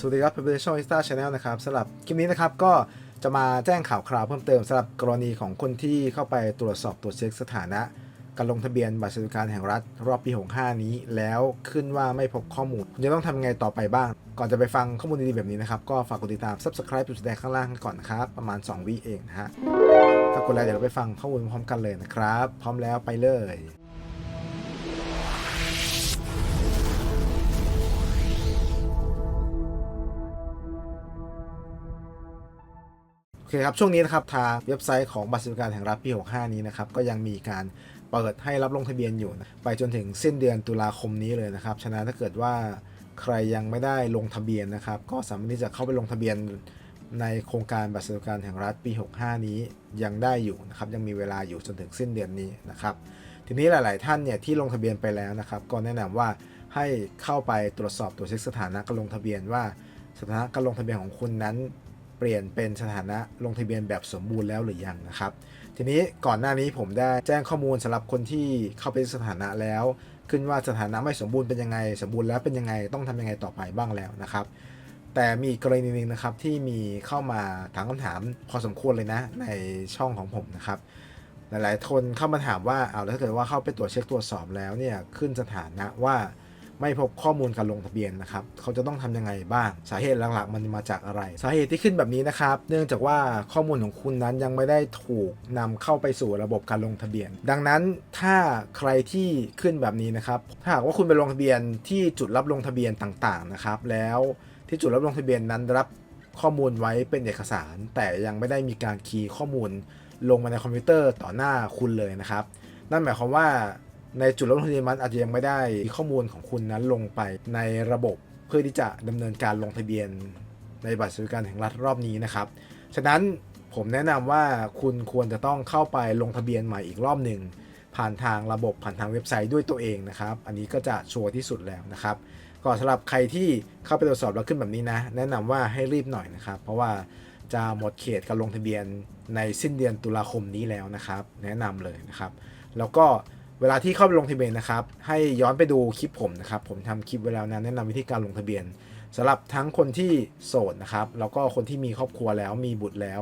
สวัสดีครับเป็นช่องอิสตาชาแนลนะครับสำหรับคลิปนี้นะครับก็จะมาแจ้งข่าวคราวเพิ่มเติมสำหรับกรณีของคนที่เข้าไปตรวจสอบตรวจเช็คสถานะ การลงทะเบียนบัตรสวัสดิการแห่งรัฐ รอบปี 65 นี้ แล้วขึ้นว่าไม่พบข้อมูลคุณจะต้องทำไงต่อไปบ้าง ก่อนจะไปฟังข้อมูลดีๆแบบนี้นะครับ ก็ฝากกดติดตาม subscribe ปุ่มแสดงข้างล่างกันก่อนนะครับ ประมาณ 2 วิเองนะฮะถ้ากดไลค์เดี๋ยวเราไปฟังข้อมูลพร้อมกันเลยนะครับ พร้อมแล้วไปเลย อเคครับ ช่วงนี้นะครับทางเว็บไซต์ของบัตรสวัสดิการแห่งรัฐปี 65 นี้นะครับ ก็ยังมีการเปิดให้รับลงทะเบียนอยู่นะไปจนถึงสิ้นเดือนตุลาคมนี้เลยนะครับ ฉะนั้นถ้าเกิดว่าใครยังไม่ได้ลงทะเบียนนะครับ ก็สามารถที่จะเข้าไปลงทะเบียนในโครงการบัตรสวัสดิการแห่งรัฐปี 65 นี้ยังได้อยู่นะครับ ยังมีเวลาอยู่จนถึงสิ้นเดือนนี้นะครับ ทีนี้หลาย ๆ ท่านเนี่ยที่ลงทะเบียนไปแล้วนะครับ ก็แนะนำว่าให้เข้าไปตรวจสอบตรวจเช็คสถานะการลงทะเบียนว่าสถานะการลงทะเบียนของคุณนั้น เปลี่ยนเป็นสถานะลงทะเบียนแบบสมบูรณ์แล้วหรือยังนะครับ ทีนี้ก่อนหน้านี้ผมได้แจ้งข้อมูลสำหรับคนที่เข้าไปสถานะแล้ว ขึ้นว่าสถานะไม่สมบูรณ์เป็นยังไง สมบูรณ์แล้วเป็นยังไงต้องทำยังไงต่อไปบ้างแล้วนะครับ แต่มีกรณีหนึ่งนะครับที่มีเข้ามาถามคำถามพอสมควรเลยนะในช่องของผมนะครับหลายๆคนเข้ามาถามว่าเอาแล้วถ้าเกิดว่าเข้าไปตรวจเช็คตรวจสอบแล้วเนี่ยขึ้นสถานะว่า ไม่พบข้อมูลการลงทะเบียนนะครับ เขาจะต้องทำยังไงบ้าง สาเหตุหลักๆ มันมาจากอะไร สาเหตุที่ขึ้นแบบนี้นะครับ เนื่องจากว่าข้อมูลของคุณนั้นยังไม่ได้ถูกนำเข้าไปสู่ระบบการลงทะเบียน ดังนั้นถ้าใครที่ขึ้นแบบนี้นะครับ ถ้าหากว่าคุณไปลงทะเบียนที่จุดรับลงทะเบียนต่างๆนะครับ แล้วที่จุดรับลงทะเบียนนั้นรับข้อมูลไว้เป็นเอกสาร แต่ยังไม่ได้มีการคีย์ข้อมูลลงมาในคอมพิวเตอร์ต่อหน้าคุณเลยนะครับ นั่นหมายความว่า ในจุดลงทะเบียนมันอาจจะยังไม่ได้ข้อมูลของคุณนั้นลงไปในระบบเพื่อที่จะดำเนินการลงทะเบียนในบัตรสวัสดิการแห่งรัฐรอบนี้นะครับ ฉะนั้นผมแนะนำว่าคุณควรจะต้องเข้าไปลงทะเบียนใหม่อีกรอบหนึ่งผ่านทางระบบผ่านทางเว็บไซต์ด้วยตัวเองนะครับ อันนี้ก็จะชัวร์ที่สุดแล้วนะครับ ก็สำหรับใครที่เข้าไปตรวจสอบแล้วขึ้นแบบนี้นะ แนะนำว่าให้รีบหน่อยนะครับ เพราะว่าจะหมดเขตการลงทะเบียนในสิ้นเดือนตุลาคมนี้แล้วนะครับ แนะนำเลยนะครับ แล้วก็ เวลาที่เข้าไปลงทะเบียนนะครับ ให้ย้อนไปดูคลิปผมนะครับ ผมทำคลิปไว้แล้วนะแนะนำวิธีการลงทะเบียนสำหรับทั้งคนที่โสดนะครับ แล้วก็คนที่มีครอบครัวแล้วมีบุตรแล้ว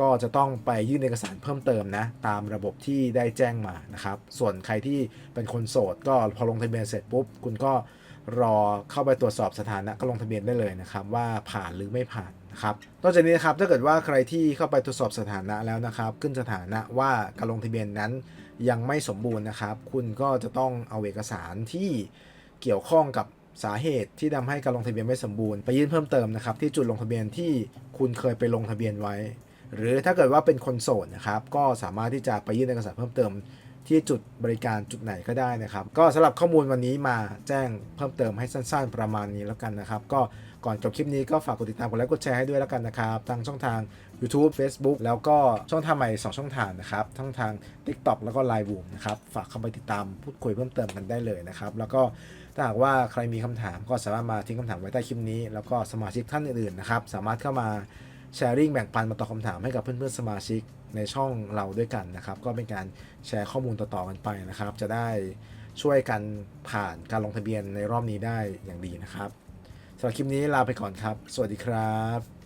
ก็จะต้องไปยื่นเอกสารเพิ่มเติมนะ ตามระบบที่ได้แจ้งมานะครับ ส่วนใครที่เป็นคนโสด ก็พอลงทะเบียนเสร็จปุ๊บ คุณก็รอเข้าไปตรวจสอบสถานะก็ลงทะเบียนได้เลยนะครับ ว่าผ่านหรือไม่ผ่าน นะครับนอกจากนี้นะครับถ้าเกิดว่าใครที่เข้าไปตรวจสอบสถานะแล้วนะครับ ขึ้นสถานะว่าการลงทะเบียนนั้นยังไม่สมบูรณ์นะครับ คุณก็จะต้องเอาเอกสารที่เกี่ยวข้องกับสาเหตุที่ทำให้การลงทะเบียนไม่สมบูรณ์ไปยื่นเพิ่มเติมนะครับ ที่จุดลงทะเบียนที่คุณเคยไปลงทะเบียนไว้ หรือถ้าเกิดว่าเป็นคนโสดนะครับ ก็สามารถที่จะไปยื่นเอกสารเพิ่มเติม ที่จุดบริการจุดไหนก็ได้นะครับ ก็สำหรับข้อมูลวันนี้มาแจ้งเพิ่มเติมให้สั้น ๆ ประมาณนี้แล้วกันนะครับ ก็ก่อนจบคลิปนี้ก็ฝากกดติดตามกดไลค์กดแชร์ให้ด้วยแล้วกันนะครับทางช่องทาง YouTube Facebook แล้วก็ช่องทางใหม่2ช่องทางนะครับทั้งทาง TikTok แล้วก็ Line บูมนะครับฝากเข้าไปติดตามพูดคุยเพิ่มเติมกันได้เลยนะครับ แล้วก็ถ้าหากว่าใครมีคำถามก็สามารถมาทิ้งคำถามไว้ใต้คลิปนี้ แล้วก็สมาชิกท่านอื่นๆนะครับสามารถเข้ามา แชร์ริ่งแบ่งปันมาตอบคำถามให้กับเพื่อนๆสมาชิกในช่องเราด้วยกันนะครับ ก็เป็นการแชร์ข้อมูลต่อๆกันไปนะครับ จะได้ช่วยกันผ่านการลงทะเบียนในรอบนี้ได้อย่างดีนะครับสำหรับคลิปนี้ลาไปก่อนครับ สวัสดีครับ